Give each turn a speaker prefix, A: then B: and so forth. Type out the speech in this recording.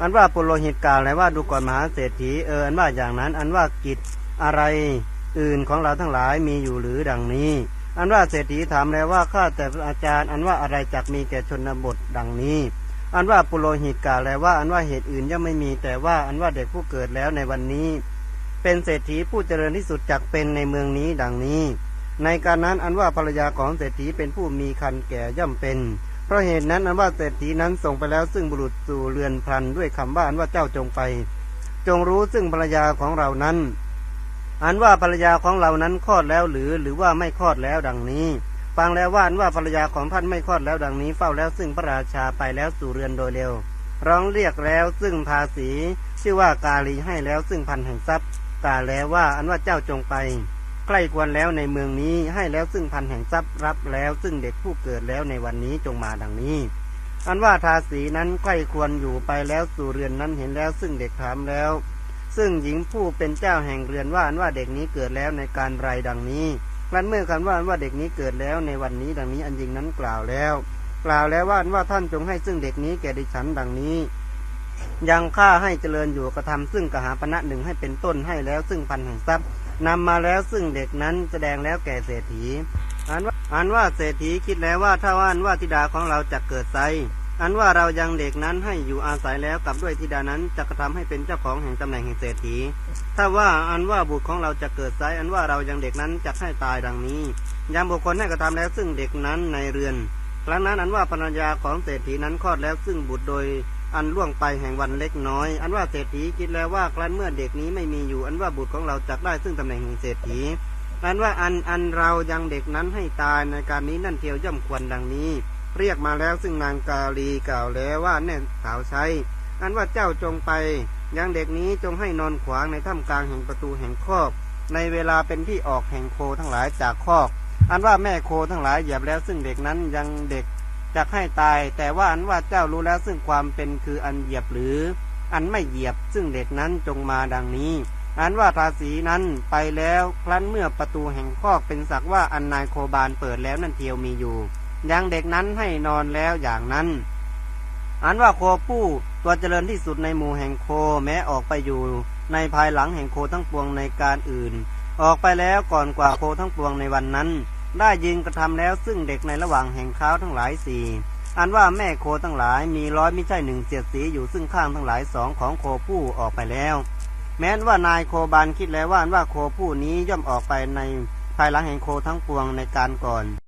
A: อันว่าปุโรหิตกล่าวเลยว่าดูก่อนมหาเศรษฐีเอออันว่าอย่างนั้น อันว่ากิจอะไรอื่นของเราทั้งหลายมีอยู่หรือดังนี้ อันว่าเศรษฐีถามแล้วว่าข้าแต่พระอาจารย์ อันว่าอะไรจักมีแก่ชนบทดังนี้ อันว่าปุโรหิตกล่าวแล้วว่า อันว่าเหตุอื่นย่อมไม่มีแต่ว่าอันว่าเด็กผู้เกิดแล้วในวันนี้ เป็นเศรษฐีผู้เจริญที่สุดจักเป็นในเมืองนี้ดังนี้ ในการนั้นอันว่าภรรยาของเศรษฐีเป็นผู้มีคันแก่ย่อมเป็น เพราะเหตุนั้นอันว่าเศรษฐีนั้นส่งไปแล้วซึ่งบุรุษสู่เรือนพันด้วยคำว่าอันว่าเจ้าจงไป จงรู้ซึ่งภรรยาของเรานั้น อันว่าภรรยาของเรานั้นคลอดแล้วหรือหรือว่าไม่คลอดแล้วดังนี้ฟังแล้วว่าอันว่าภรรยาของท่านไม่คลอดแล้วดังนี้เฝ้าแล้วซึ่งพระราชาไปแล้วสู่เรือนโดยเร็ว ร้องเรียกแล้วซึ่งภาษีชื่อว่ากาลีให้แล้วซึ่งพันแห่งทรัพย์กล่าวแล้วว่าอันว่าเจ้าจงไป ใกล้ควรแล้วในเมืองนี้ให้แล้วซึ่งพันแห่งทรัพย์รับแล้วซึ่งเด็กผู้เกิดแล้วในวันนี้จงมาดังนี้ อันว่าทาสีนั้นใกล้ควรอยู่ไปแล้วสู่เรือนนั้นเห็นแล้วซึ่งเด็กถามแล้ว ซึ่งหญิงผู้เป็นเจ้าแห่งเรือนว่าอันว่าเด็กนี้เกิดแล้วในการไรดังนี้ครั้นเมื่อกันว่าอันว่าเด็กนี้เกิดแล้วในวันนี้ดังนี้อันหญิงนั้นกล่าวแล้ว กล่าวแล้วว่าอันว่าท่านจงให้ซึ่งเด็กนี้แก่ดิฉันดังนี้ยังข้าให้เจริญอยู่กระทำซึ่งกหาปณะหนึ่งให้เป็นต้นให้แล้วซึ่งพันแห่งทรัพย์ นำมาแล้วซึ่งเด็กนั้นแสดงแล้วแก่เศรษฐีอันว่าอันว่าเศรษฐีคิดแล้วว่าถ้าว่าอันว่าธิดาของเราจะเกิดไซอันว่าเรายังเด็กนั้นให้อยู่อาศัยแล้วกับด้วยธิดานั้นจะกระทำให้เป็นเจ้าของแห่งตำแหน่งแห่งเศรษฐี ถ้าว่าอันว่าบุตรของเราจะเกิดไซอันว่าเรายังเด็กนั้นจะให้ตายดังนี้ยังบุคคลให้กระทำแล้วซึ่งเด็กนั้นในเรือน ครั้งนั้นอันว่าภรรยาของเศรษฐีนั้นคลอดแล้วซึ่งบุตรโดย อันล่วงไปแห่งวันเล็กน้อย อันว่าเศรษฐีคิดแล้วว่าครั้นเมื่อเด็กนี้ไม่มีอยู่ อันว่าบุตรของเราจักได้ซึ่งตำแหน่งแห่งเศรษฐีอันว่าอันอันเรายังเด็กนั้นให้ตายในการนี้นั่นเทียวย่อมควรดังนี้ เรียกมาแล้วซึ่งนางกาลีกล่าวแล้วว่าแน่สาวใช้อันว่าเจ้าจงไปยังเด็กนี้จงให้นอนขวางในถ้ำกลางแห่งประตูแห่งคอกในเวลาเป็นที่ออกแห่งโคทั้งหลายจากคอก อันว่าแม่โคทั้งหลายเหยียบแล้วซึ่งเด็กนั้นยังเด็ก จักให้ตาย แต่ว่าอันว่าเจ้ารู้แล้วซึ่งความเป็นคืออันเหยียบหรือ อันไม่เหยียบซึ่งเด็กนั้นจงมาดังนี้อันว่าทาสีนั้นไปแล้วครั้นเมื่อประตูแห่งคอกเป็นสักว่าอันนายโคบานเปิดแล้วนั่นเทียวมีอยู่ยังเด็กนั้นให้นอนแล้วอย่างนั้น อันว่าโคผู้ตัวเจริญที่สุดในหมู่แห่งโคแม้ออกไปอยู่ ในภายหลังแห่งโคทั้งปวงในการอื่น ออกไปแล้วก่อนกว่าโคทั้งปวงในวันนั้น ได้ยิงกระทำแล้วซึ่งเด็กในระหว่างแห่งเท้าทั้งหลายสี่อันว่าแม่โคทั้งหลายมีร้อยไม่ใช่หนึ่งเสียดสีอยู่ซึ่งข้างทั้งหลายสองของโคผู้ออกไปแล้ว แม้นว่านายโคบานคิดแล้วว่านว่าโคผู้นี้ย่อมออกไปในภายหลังแห่งโคทั้งปวงในการก่อน